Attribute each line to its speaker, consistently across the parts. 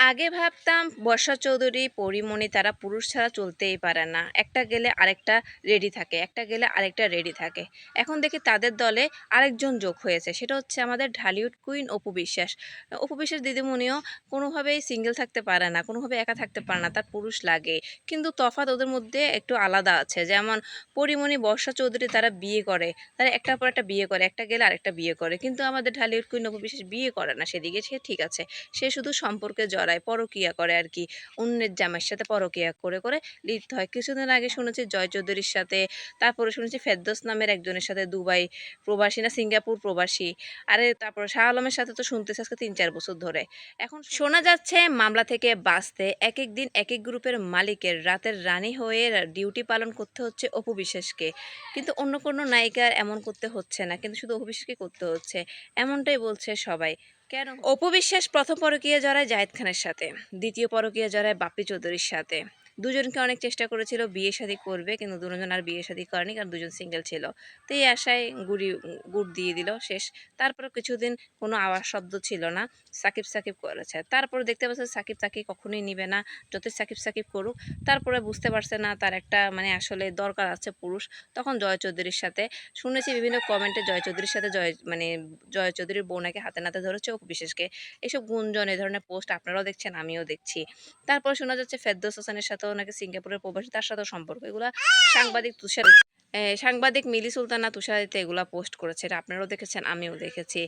Speaker 1: আগে ভাবতাম বর্ষা চৌধুরী, পরিমণি তারা পুরুষ ছাড়া চলতেই পারে না। একটা গেলে আরেকটা রেডি থাকে, একটা গেলে আরেকটা রেডি থাকে। এখন দেখি তাদের দলে আরেকজন যোগ হয়েছে। সেটা হচ্ছে আমাদের ঢালিউড কুইন অপু বিশ্বাস। অপু বিশ্বাস দিদিমণিও কোনোভাবেই সিঙ্গেল থাকতে পারে না, কোনোভাবে একা থাকতে পারে না, তার পুরুষ লাগে। কিন্তু তফাৎ ওদের মধ্যে একটু আলাদা আছে। যেমন পরিমণি বর্ষা চৌধুরী তারা বিয়ে করে, তারা একটার পর একটা বিয়ে করে, একটা গেলে আরেকটা বিয়ে করে। কিন্তু আমাদের ঢালিউড কুইন অপু বিশ্বাস বিয়ে করে না, সেদিকে সে ঠিক আছে। সে শুধু সম্পর্কে জড়ায় পরকিয়া করে আর কি অন্যের জামাইয়ের সাথে পরকিয়া করে করে লিপ্ত হয়। কিছুদিন আগে শুনেছি জয় চৌধুরীর সাথে তারপরে শুনেছি ফেরদোস নামের একজনের সাথে দুবাই প্রবাসী না সিঙ্গাপুর প্রবাসী। আরে তারপরে শাহ আলমের সাথে তো শুনতেছে আজকে তিন চার বছর ধরে। এখন শোনা যাচ্ছে মামলা থেকে বাঁচতে এক এক দিন এক এক গ্রুপের মালিকের রাতের রানী হয়ে ডিউটি পালন করতে হচ্ছে অপু বিশ্বাসকে। কিন্তু অন্য কোনো নায়িকার এমন করতে হচ্ছে না। কিন্তু শুধু অপু বিশ্বাসকে করতে হচ্ছে। এমনটাই বলছে সবাই। কেন? অপু বিশ্বাস প্রথম পরকীয়া জড়ায় জায়েদ খানের সাথে, দ্বিতীয় পরকীয়া জড়ায় বাপ্পি চৌধুরীর সাথে। দুজনকে অনেক চেষ্টা করেছিল বিয়ে শাদী করবে, কিন্তু দুজন আর বিয়ে শাদী করেনি কারণ দুজন সিঙ্গেল ছিল। তো এই আশায় গুড়ি, গুড় দিয়ে দিল, শেষ। তারপরে কিছুদিন কোনো আওয়াজ শব্দ ছিল না, সাকিব সাকিব করেছে। তারপরে দেখতে পাচ্ছে সাকিব তাকে কখনোই নিবে না, যতই সাকিব সাকিব করুক। তারপরে বুঝতে পারছে না তার একটা মানে আসলে দরকার আছে পুরুষ। তখন জয় চৌধুরীর সাথে শুনেছি বিভিন্ন কমেন্টে জয় চৌধুরীর সাথে জয় মানে জয় চৌধুরীর বোনাকে হাতে নাতে ধরেছে অপু বিশেষকে। এসব গুঞ্জন, এ ধরনের পোস্ট আপনারাও দেখছেন, আমিও দেখছি। তারপর শোনা যাচ্ছে ফেদ্দোস হাসানের সাথেও নাকি সিঙ্গাপুরের প্রবাসী তার সাথেও সম্পর্ক। এগুলা সাংবাদিক তুষার এ, সাংবাদিক মিলি সুলতানা তুষারিতে এগুলা পোস্ট করেছে এটা আপনারাও দেখেছেন আমিও দেখেছি।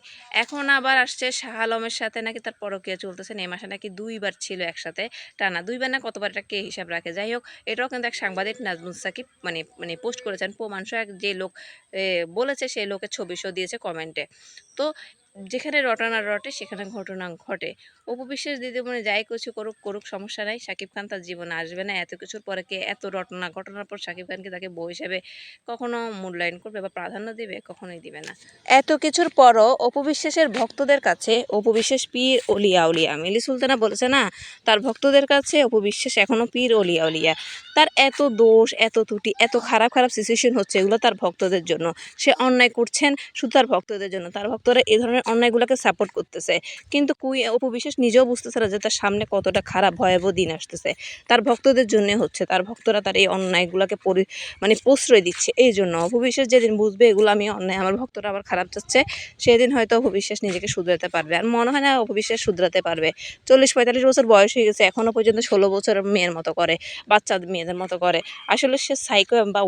Speaker 1: এখন আবার আসছে শাহ আলমের সাথে নাকি তার পরকীয়া চলতেছে। এই মাসে নাকি দুইবার ছিল একসাথে টানা দুইবার না কতবার এটা কে হিসাব রাখে? যাই হোক এটাও কিন্তু এক সাংবাদিক নাজমুল সাকিব মানে মানে পোস্ট করেছেন। প্রমাণ সহ এক যে লোক বলেছে সেই লোকের ছবি শো দিয়েছে কমেন্টে। তো যেখানে রটনা রটে, সেখানে ঘটনা ঘটে। অপু বিশ্বাস দিদিমণি যাই কিছু করুক করুক, সমস্যা নাই। শাকিব খান তার জীবনে আসবে না। এত কিছুর পরে কে এত রটনা ঘটনার পর শাকিব খানকে তাকে বউ হিসেবে কখনো মূল্যায়ন করবে বা প্রাধান্য দেবে? কখনোই দিবে না। এত কিছুর পরও অপু বিশ্বাসের ভক্তদের কাছে, অপু বিশ্বাস পীর অলিয়া উলিয়া মিলি সুলতানা বলেছে না, তার ভক্তদের কাছে অপু বিশ্বাস এখনও পীর অলিয়া উলিয়া তার এত দোষ, এত ত্রুটি, এত খারাপ খারাপ সিচুয়েশন হচ্ছে এগুলো তার ভক্তদের জন্য। সে অন্যায় করছেন শুধু তার ভক্তদের জন্য। তার ভক্তরা এ ধরনের অন্যায়গুলোকে সাপোর্ট করতেছে। কিন্তু কুই, অপু বিশ্বাস নিজেও বুঝতেছে না যে তার সামনে কতটা খারাপ ভয়াবহ দিন আসতেছে। তার ভক্তদের জন্য হচ্ছে, তার ভক্তরা তার এই অন্যায়গুলোকে পরি মানে প্রশ্রয় দিচ্ছে। এই জন্য অপু বিশ্বাস যেদিন বুঝবে এগুলো আমি অন্যায়, আমার ভক্তরা আবার খারাপ যাচ্ছে সেদিন হয়তো অপু বিশ্বাস নিজেকে শুধরাতে পারবে। আর মনে হয় না অপু বিশ্বাস শুধরাতে পারবে। চল্লিশ পঁয়তাল্লিশ বছর বয়স হয়ে গেছে এখনও পর্যন্ত ষোলো বছর মেয়ের মতো করে, বাচ্চা মেয়েদের মতো করে। আসলে সে সাইকো বা